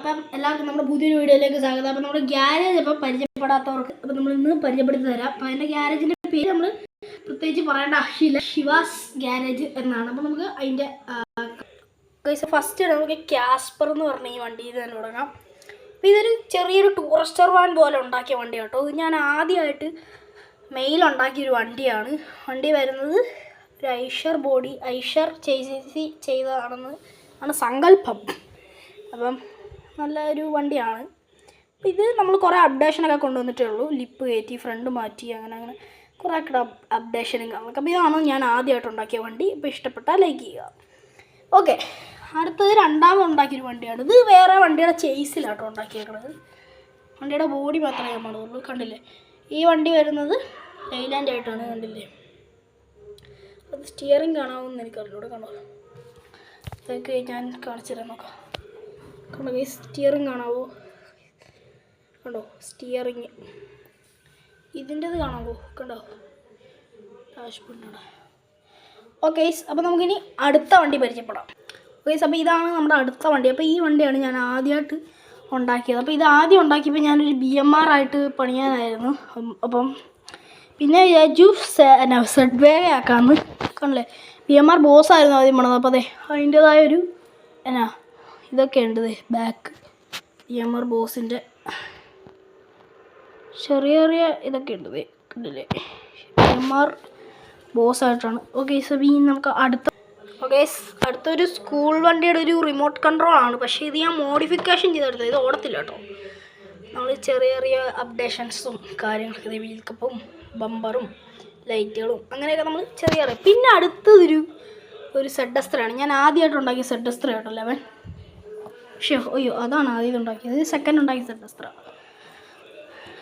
അപ്പം എല്ലാവർക്കും നമ്മുടെ പുതിയൊരു വീഡിയോയിലേക്ക് സ്വാഗതം. അപ്പം നമ്മുടെ ഗ്യാരേജ് ഇപ്പം പരിചയപ്പെടാത്തവർക്ക് അപ്പം നമ്മൾ ഇന്ന് പരിചയപ്പെടുത്തി തരാം. അപ്പം അതിന്റെ ഗ്യാരേജിന്റെ പേര് നമ്മൾ പ്രത്യേകിച്ച് പറയേണ്ട ആവശ്യമില്ല. ശിവാസ് ഗ്യാരേജ് എന്നാണ്. അപ്പം നമുക്ക് അതിന്റെ ഫസ്റ്റ് നമുക്ക് ക്യാസ്പർ എന്ന് പറഞ്ഞ ഈ വണ്ടി തന്നെ തുടങ്ങാം. അപ്പം ഇതൊരു ചെറിയൊരു ടൂറിസ്റ്റർ വാൻ പോലെ ഉണ്ടാക്കിയ വണ്ടി കേട്ടോ. ഇത് ഞാൻ ആദ്യമായിട്ട് മെയിൽ ഉണ്ടാക്കിയൊരു വണ്ടിയാണ്. വണ്ടി വരുന്നത് ഒരു ഐഷർ ബോഡി ഐഷർ ചെയ്ത് ചെയ്തതാണെന്ന് ആണ് സങ്കല്പം. അപ്പം നല്ല ഒരു വണ്ടിയാണ് ഇത് നമ്മൾ കുറേ അപ്ഡേഷനൊക്കെ കൊണ്ടുവന്നിട്ടേ ഉള്ളൂ. ലിപ്പ് കയറ്റി ഫ്രണ്ട് മാറ്റി അങ്ങനെ അങ്ങനെ. കുറേ ഒക്കെ അപ്ഡേഷനും കാര്യങ്ങളൊക്കെ അപ്പോൾ ഇതാണ് ഞാൻ ആദ്യമായിട്ട് ഉണ്ടാക്കിയ വണ്ടി. ഇപ്പോൾ ഇഷ്ടപ്പെട്ടാൽ ലൈക്ക് ചെയ്യുക. ഓക്കെ അടുത്തത് രണ്ടാമത് ഉണ്ടാക്കിയൊരു വണ്ടിയാണ്. ഇത് വേറെ വണ്ടിയുടെ ചേസിലാട്ടോ ഉണ്ടാക്കിയേക്കുന്നത് വണ്ടിയുടെ ബോഡി മാത്രമേ ഞാൻ പാടുള്ളൂ കണ്ടില്ലേ? ഈ വണ്ടി വരുന്നത് ലൈലാൻഡ് ആയിട്ടാണ് കണ്ടില്ലേ? അത് സ്റ്റിയറിംഗ് കാണാമെന്ന് എനിക്കറിയില്ല കണ്ടോ? ഇതൊക്കെ ഞാൻ കാണിച്ചു തരാം നോക്കാം. കണ്ടോ ഈ സ്റ്റിയറിങ് കാണാവോ? കണ്ടോ സ്റ്റിയറിങ് ഇതിന്റെത് കാണാവോ? കണ്ടോ? ഓക്കെ അപ്പോൾ നമുക്കിനി അടുത്ത വണ്ടി പരിചയപ്പെടാം. ഓക്കെ അപ്പോൾ ഇതാണ് നമ്മുടെ അടുത്ത വണ്ടി. അപ്പോൾ ഈ വണ്ടിയാണ് ഞാൻ ആദ്യമായിട്ട് ഉണ്ടാക്കിയത്. അപ്പോൾ ഇത് ആദ്യം ഉണ്ടാക്കിയപ്പോൾ ഞാനൊരു ബി എം ആർ ആയിട്ട് പണിയാനായിരുന്നു. അപ്പം- പിന്നെ വിചാരിച്ചു സെഡ് വേഗ ആക്കാമെന്ന് കണ്ടില്ലേ? ബി എം ആർ ബോസ് ആയിരുന്നു ആദ്യം പണിത് അപ്പോൾ അതെ അതിന്റേതായ ഒരു എന്നാ ഇതൊക്കെ ഉണ്ട് ബാക്ക് ഇ എം ആർ ബോസിന്റെ ചെറിയ ചെറിയ ഇതൊക്കെ ഉണ്ട് കണ്ടില്ലേ? ബി എം ആർ ബോസ് ആയിട്ടാണ് ഓക്കെ സബി നമുക്ക് അടുത്ത ഓക്കെ അടുത്തൊരു സ്കൂൾ വണ്ടിയുടെ ഒരു റിമോട്ട് കൺട്രോൾ ആണ്. പക്ഷേ ഇത് ഞാൻ മോഡിഫിക്കേഷൻ ചെയ്തെടുത്തത്. ഇത് ഓടത്തില്ല കേട്ടോ. നമ്മൾ ചെറിയ ചെറിയ അപ്ഡേഷൻസും കാര്യങ്ങളൊക്കെ വീൽ കപ്പും ബമ്പറും ലൈറ്റുകളും അങ്ങനെയൊക്കെ നമ്മൾ ചെറിയ ചെറിയ പിന്നെ അടുത്തതൊരു ഒരു സെഡസ്ത്രയാണ് ഞാൻ ആദ്യമായിട്ട് ഉണ്ടാക്കിയ സെഡസ്ത്ര കേട്ടോ ലെവൻ പക്ഷേ അയ്യോ അതാണ് ആദ്യം ഉണ്ടാക്കിയത്. സെക്കൻഡ് ഉണ്ടാക്കിയ സെഡസ്ത്ര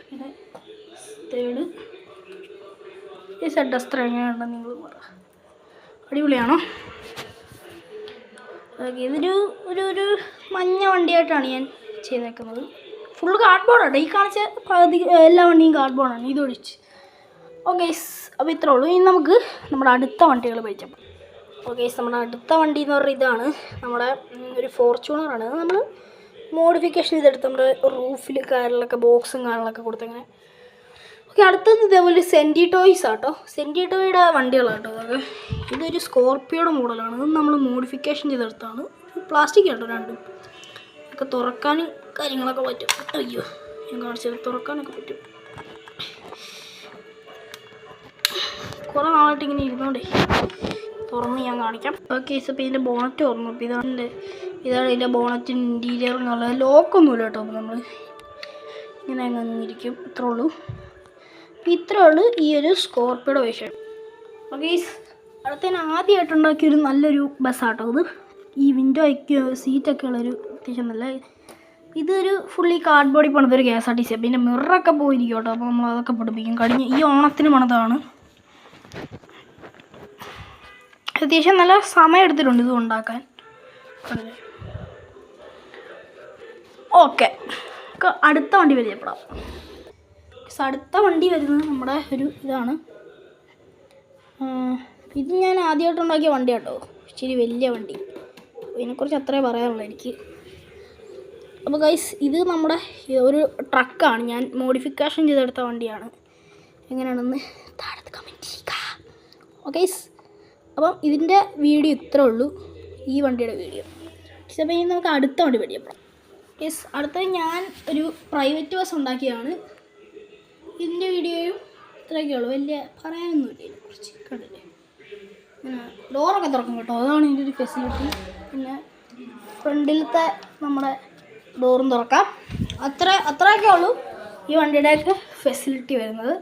പിന്നെ തേർഡ് ഈ സെഡസ്ത്ര എങ്ങനെയുണ്ടെന്ന് നിങ്ങൾ പറ. അടിപൊളിയാണോ? ഓക്കെ ഇതൊരു ഒരു ഒരു മഞ്ഞ വണ്ടിയായിട്ടാണ് ഞാൻ ചെയ്തേക്കുന്നത്. ഫുൾ കാർഡ്ബോർഡാണ് ഈ കാണിച്ച പകുതി എല്ലാ വണ്ടിയും കാർഡ്ബോർഡാണ് ഇതൊഴിച്ച്. ഓക്കെ അപ്പോൾ ഇത്രേ ഉള്ളൂ. ഇനി നമുക്ക് നമ്മുടെ അടുത്ത വണ്ടികൾ പരിചയപ്പെടാം ഓക്കെ നമ്മുടെ അടുത്ത വണ്ടി എന്ന് പറയുന്നത് ഇതാണ്. നമ്മുടെ ഒരു ഫോർച്യൂണറാണ് അത് നമ്മൾ മോഡിഫിക്കേഷൻ ചെയ്തെടുത്ത് നമ്മുടെ റൂഫിൽ കാര്യങ്ങളൊക്കെ ബോക്സും കാര്യങ്ങളൊക്കെ കൊടുത്തങ്ങനെ. ഓക്കെ അടുത്തത് ഇതേപോലെ സെന്റി ടോയ്സ് ആട്ടോ. സെന്റി ടോയുടെ വണ്ടികളാട്ടോ അതൊക്കെ ഇതൊരു സ്കോർപ്പിയോയുടെ മോഡലാണ് ഇത് നമ്മൾ മോഡിഫിക്കേഷൻ ചെയ്തെടുത്താണ്. പ്ലാസ്റ്റിക് ആട്ടോ രണ്ടും. ഒക്കെ തുറക്കാനും കാര്യങ്ങളൊക്കെ പറ്റും. അയ്യോ ഞാൻ കാണിച്ചത് തുറക്കാനൊക്കെ പറ്റും. കുറേ നാളായിട്ട് ഇങ്ങനെ ഇരുന്നോണ്ടേ. തുറന്ന് ഞാൻ കാണിക്കാം. ഓക്കെ ഇപ്പോൾ ഇതിന്റെ ബോണറ്റ് തുറന്നു. അപ്പോൾ ഇതാണ് ഇതാണ് ഇതിന്റെ ബോണറ്റ് ഇന്റീരിയർ എന്നുള്ളത്. ലോക്കൊന്നുമില്ല കേട്ടോ അപ്പോൾ നമ്മൾ ഇങ്ങനെ അങ്ങ് ഇരിക്കും ഇത്രേ ഉള്ളൂ. അപ്പോൾ ഇത്രേ ഉള്ളൂ ഈ ഒരു സ്കോർപ്പിയുടെ വിഷയം ഓക്കെ അടുത്ത ഞാൻ ആദ്യമായിട്ട് ഉണ്ടാക്കിയൊരു നല്ലൊരു ബസ്സാട്ടോ ഇത്. ഈ വിൻഡോ ഒക്കെ സീറ്റൊക്കെ ഉള്ളൊരു അത്യാവശ്യം നല്ല ഇതൊരു ഫുള്ളി കാർഡ് ബോർഡിൽ പണിതൊരു K S R T C പിന്നെ മിററൊക്കെ പോയിരിക്കും കേട്ടോ. അപ്പോൾ നമ്മൾ അതൊക്കെ പഠിപ്പിക്കും. കഴിഞ്ഞ് ഈ ഓണത്തിന് പണിതാണ്. അത്യാവശ്യം നല്ല സമയം എടുത്തിട്ടുണ്ട് ഇത് ഉണ്ടാക്കാൻ. ഓക്കെ. അടുത്ത വണ്ടി പരിചയപ്പെടാം. അടുത്ത വണ്ടി വരുന്നത് നമ്മുടെ ഒരു ഇതാണ്. ഇത് ഞാൻ ആദ്യമായിട്ട് ഉണ്ടാക്കിയ വണ്ടി കേട്ടോ. ഇച്ചിരി വലിയ വണ്ടി. ഇതിനെക്കുറിച്ച് അത്രേ പറയാനുള്ളൂ എനിക്ക്. അപ്പോൾ ഗൈസ് ഇത് നമ്മുടെ ഒരു ട്രക്കാണ് ഞാൻ മോഡിഫിക്കേഷൻ ചെയ്തെടുത്ത വണ്ടിയാണ്. എങ്ങനെയാണെന്ന് താഴത്ത് കമന്റ് ചെയ്യുക. ഓക്കെ അപ്പം ഇതിന്റെ വീഡിയോ ഇത്രേ ഉള്ളൂ ഈ വണ്ടിയുടെ വീഡിയോ. അപ്പോൾ ഇനി നമുക്ക് അടുത്ത വണ്ടി പഠിക്കാം. യെസ് അടുത്തത് ഞാൻ ഒരു പ്രൈവറ്റ് ബസ് ഉണ്ടാക്കിയതാണ്. ഇതിന്റെ വീഡിയോയും ഇത്രയൊക്കെ ഉള്ളൂ. വലിയ പറയാനൊന്നുമില്ല ഇതിനെക്കുറിച്ച്. കണ്ടില്ലേ? ഡോറൊക്കെ തുറക്കും കേട്ടോ. അതാണ് ഇതിന്റെ ഒരു ഫെസിലിറ്റി പിന്നെ ഫ്രണ്ടിലത്തെ നമ്മുടെ ഡോറും തുറക്കാം. അത്ര അത്രയൊക്കെ ഉള്ളൂ ഈ വണ്ടിയുടെയൊക്കെ ഫെസിലിറ്റി വരുന്നത്.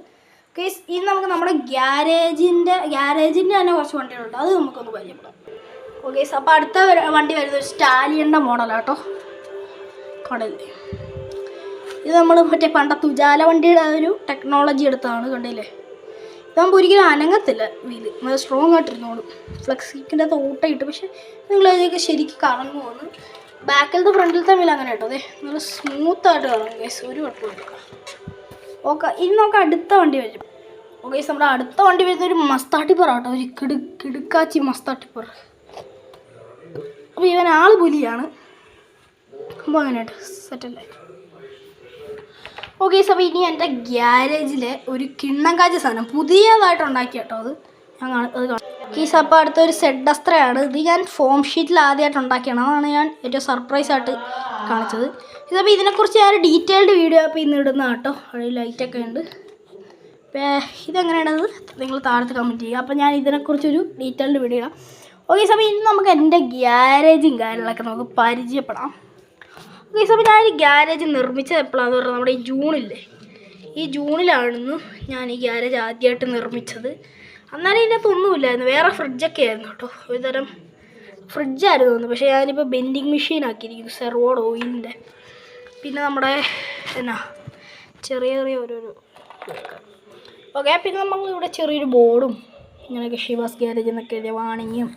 കേസ് ഇനി നമുക്ക് നമ്മുടെ ഗ്യാരേജിന്റെ ഗ്യാരേജിന്റെ തന്നെ കുറച്ച് വണ്ടികളുണ്ട് അത് നമുക്കൊന്ന് പരിചയപ്പെടാം. ഓക്കെ അപ്പോൾ അടുത്ത വണ്ടി വരുന്നത് സ്റ്റാലിയന്റെ മോഡലാണ് കേട്ടോ കടലിൽ ഇത് നമ്മൾ മറ്റേ പണ്ടത്തെ ഉജാല വണ്ടിയുടെ ഒരു ടെക്നോളജി എടുത്തതാണ് കണ്ടില്ലേ? ഇതാകുമ്പോൾ ഒരിക്കലും അനങ്ങത്തില്ല വീൽ. നല്ല സ്ട്രോങ് ആയിട്ടിരുന്നോളും ഫ്ലെക്സിക്കിന്റെ തോട്ടയിട്ട് പക്ഷെ നിങ്ങൾ അതിലേക്ക് ശരിക്കും പോകുന്നു ബാക്കിലത്തെ ഫ്രണ്ടിലത്തെ വീൽ അങ്ങനെ കേട്ടോ. അതെ നല്ല സ്മൂത്തായിട്ട് കറങ്ങും ഗൈസ് ഒരു കുഴപ്പമില്ല ഓക്കെ ഇനി നമുക്ക് അടുത്ത വണ്ടി വരും ഓക്കെ നമ്മുടെ അടുത്ത വണ്ടി വരുന്ന ഒരു മസ്താട്ടിപ്പർ ആട്ടോ ഒരു കിടു കിടുക്കാച്ചി മസ്താട്ടിപ്പർ അപ്പോൾ ഇവൻ ആൾ പുലിയാണ്. അപ്പോൾ അങ്ങനെയായിട്ട് സെറ്റല്ലേ ഓക്കെ അപ്പോൾ ഇനി എന്റെ ഗ്യാരേജിലെ ഒരു കിണ്ണം കാച്ച സാധനം പുതിയതായിട്ട് കേട്ടോ അത്. ഞാൻ കാണ അത് കാണാം. ഈ അപ്പോൾ അടുത്തൊരു സെഡ് അസ്ത്രയാണ് ഇത് ഞാൻ ഫോം ഷീറ്റിൽ ആദ്യമായിട്ട് ഉണ്ടാക്കിയാണ്. അതാണ് ഞാൻ ഏറ്റവും സർപ്രൈസ് ആയിട്ട് കാണിച്ചത്. ഇതപ്പോൾ ഇതിനെക്കുറിച്ച് ഞാൻ ഡീറ്റെയിൽഡ് വീഡിയോ അപ്പോൾ ഇന്ന് ഇടുന്ന കേട്ടോ. ലൈറ്റൊക്കെ ഉണ്ട്. ഇതെങ്ങനെയാണെന്ന് നിങ്ങൾ താഴത്ത് കമന്റ് ചെയ്യുക. അപ്പോൾ ഞാൻ ഇതിനെക്കുറിച്ചൊരു ഡീറ്റെയിൽഡ് വീഡിയോ ഇടാം. ഓക്കെ സമയം ഇന്ന് നമുക്ക് എന്റെ ഗ്യാരേജും കാര്യങ്ങളൊക്കെ നമുക്ക് പരിചയപ്പെടാം. ഓക്കെ സമയം ഞാൻ ഈ ഗ്യാരേജ് നിർമ്മിച്ചത് എപ്പോഴാണെന്ന് പറഞ്ഞാൽ നമ്മുടെ ഈ ജൂണില്ലേ? ഈ ജൂണിലാണെന്ന് ഞാൻ ഈ ഗ്യാരേജ് ആദ്യമായിട്ട് നിർമ്മിച്ചത്. അന്നാലും ഇതിനകത്ത് ഒന്നുമില്ലായിരുന്നു. വേറെ ഫ്രിഡ്ജൊക്കെ ആയിരുന്നു കേട്ടോ. ഒരുതരം ഫ്രിഡ്ജായിരുന്നു തോന്നുന്നു പക്ഷേ ഞാനിപ്പോൾ ബെൻഡിങ് മെഷീൻ ആക്കിയിരിക്കുന്നു. സെർവോഡ് ഓയിലിന്റെ പിന്നെ നമ്മുടെ എന്നാ ചെറിയ ചെറിയ ഓരോരോ ഓക്കെ പിന്നെ നമ്മൾ ഇവിടെ ചെറിയൊരു ബോർഡും ഇങ്ങനെയൊക്കെ ഷിവാസ് ഗ്യാരേജ് എന്നൊക്കെ എഴുതിയ വാണിങ്ങും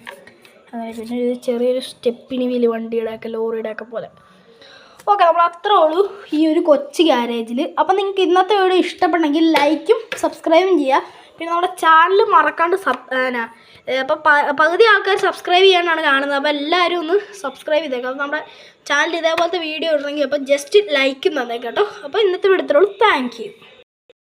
അങ്ങനെ പിന്നെ ഒരു ചെറിയൊരു സ്റ്റെപ്പിന് വീൽ വണ്ടിയുടെ ഒക്കെ ലോറിയുടെ ഒക്കെ പോലെ. ഓക്കെ നമ്മൾ അത്രേ ഉള്ളൂ ഈ ഒരു കൊച്ചു ഗ്യാരേജിൽ അപ്പം നിങ്ങൾക്ക് ഇന്നത്തെ വീഡിയോ ഇഷ്ടപ്പെട്ടെങ്കിൽ ലൈക്കും സബ്സ്ക്രൈബും ചെയ്യുക. പിന്നെ നമ്മുടെ ചാനൽ മറക്കാണ്ട് സബ് അപ്പോൾ പകുതി ആൾക്കാർ സബ്സ്ക്രൈബ് ചെയ്യാനാണ് കാണുന്നത്. അപ്പോൾ എല്ലാവരും ഒന്ന് സബ്സ്ക്രൈബ് ചെയ്തേക്കാം. അപ്പോൾ നമ്മുടെ ചാനൽ ഇതേപോലത്തെ വീഡിയോ ഇടണമെങ്കിൽ അപ്പോൾ ജസ്റ്റ് ലൈക്കും തന്നേക്കാം കേട്ടോ. അപ്പോൾ ഇന്നത്തെ വീഡിയോ ഇത്രേ ഉള്ളൂ. താങ്ക്